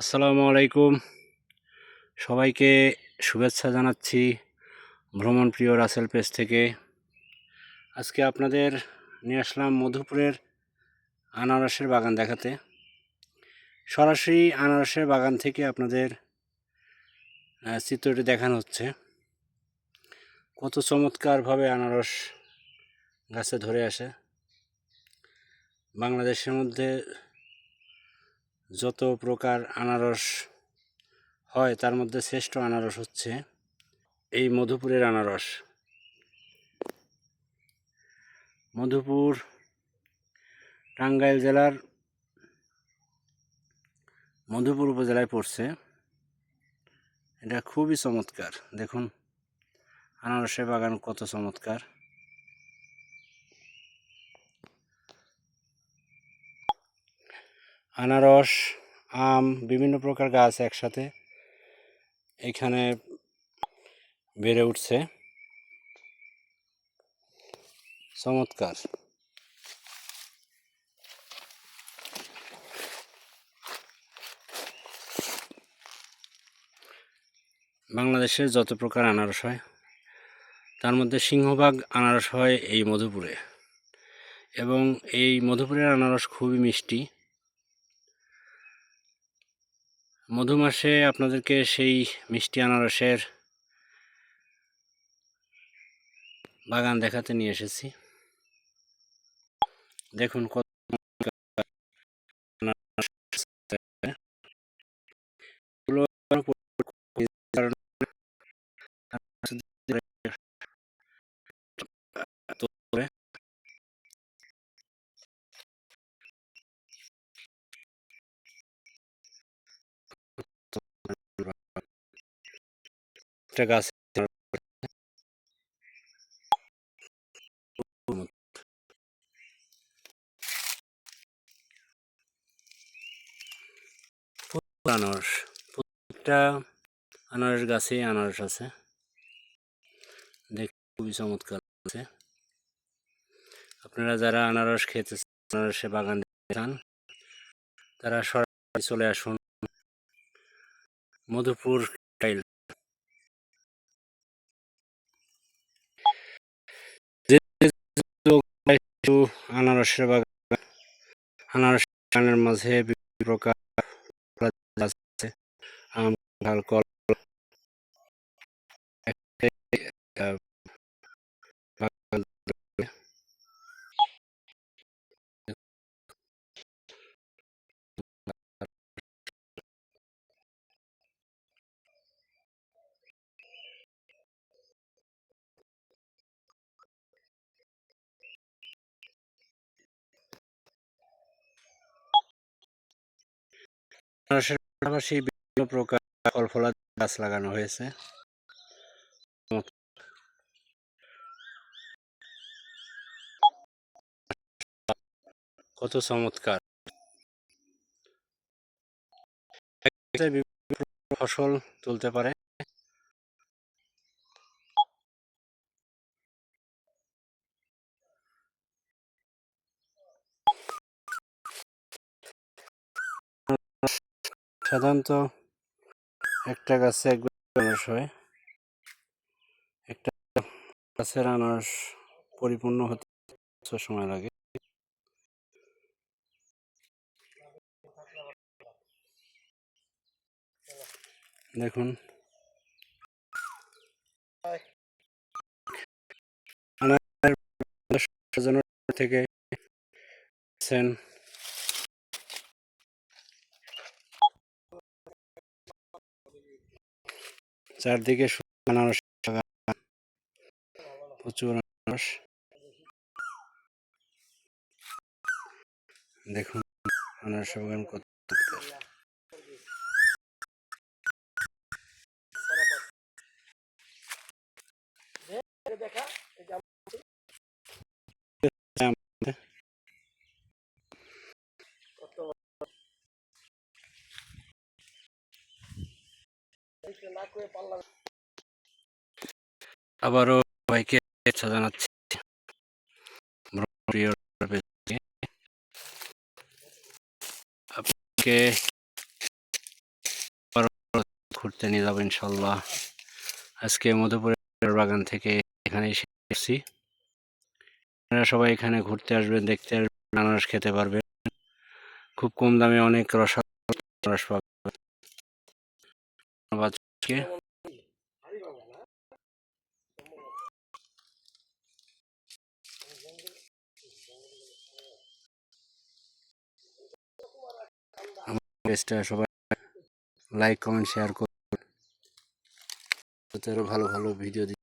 আসসালামু আলাইকুম। সবাইকে শুভেচ্ছা জানাচ্ছি ভ্রমণ প্রিয় রাসেল পেজ থেকে। আজকে আপনাদের নিয়ে আসলাম মধুপুরের আনারসের বাগান দেখাতে। সরাসরি আনারসের বাগান থেকে আপনাদের চিত্রটি দেখানো হচ্ছে। কত চমৎকারভাবে আনারস গাছে ধরে আসে। বাংলাদেশের মধ্যে যত প্রকার আনারস হয়, তার মধ্যে শ্রেষ্ঠ আনারস হচ্ছে এই মধুপুরের আনারস। মধুপুর, টাঙ্গাইল জেলার মধুপুর উপজেলায় পড়ছে। এটা খুবই চমৎকার। দেখুন, আনারসের বাগান কত চমৎকার। আনারস, আম, বিভিন্ন প্রকার গাছ একসাথে এখানে বেড়ে উঠছে। চমৎকার। বাংলাদেশের যত প্রকার আনারস হয়, তার মধ্যে সিংহভাগ আনারস হয় এই মধুপুরে। এবং এই মধুপুরের আনারস খুবই মিষ্টি। মধু মাসে আপনাদেরকে সেই মিষ্টি আনারসের বাগান দেখাতে নিয়ে এসেছি। দেখুন একটা গাছ আনারস। প্রত্যেকটা আনারস গাছেই আনারস আছে। দেখ খুবই চমৎকার আছে আপনারা যারা আনারস খেতে চান, আনারসের বাগান দেখতে চান তারা সরাসরি চলে আসুন। মধুপুর টাইল আনারসের বাগান আনারস বাগানের মাঝে বিভিন্ন প্রকার আছে। আম কল। আনারসের পাশাপাশি বিভিন্ন প্রকার ফল গাছ লাগানো হয়েছে। কত চমৎকার। ফসল তুলতে পারে। সাধারণত একটা গাছে একবার আনারস হয়। একটা গাছের আনারস পরিপূর্ণ হতে সময় লাগে? দেখুন। থেকে চারদিকে আনারস প্রচুর আনারস। দেখুন আনারস বাগান কত আবারও ভাইকে জানাচ্ছি। আপনাকে ঘুরতে নিয়ে যাব ইনশাল্লাহ। আজকে মধুপুরের বাগান থেকে এখানে এসে এসেছি আপনারা সবাই এখানে ঘুরতে আসবেন, দেখতে আসবেন, আনারস খেতে পারবেন। খুব কম দামে অনেক রস পাবেন। ধন্যবাদ পেজটা সবাই লাইক কমেন্ট শেয়ার করুন। ভালো ভালো ভিডিও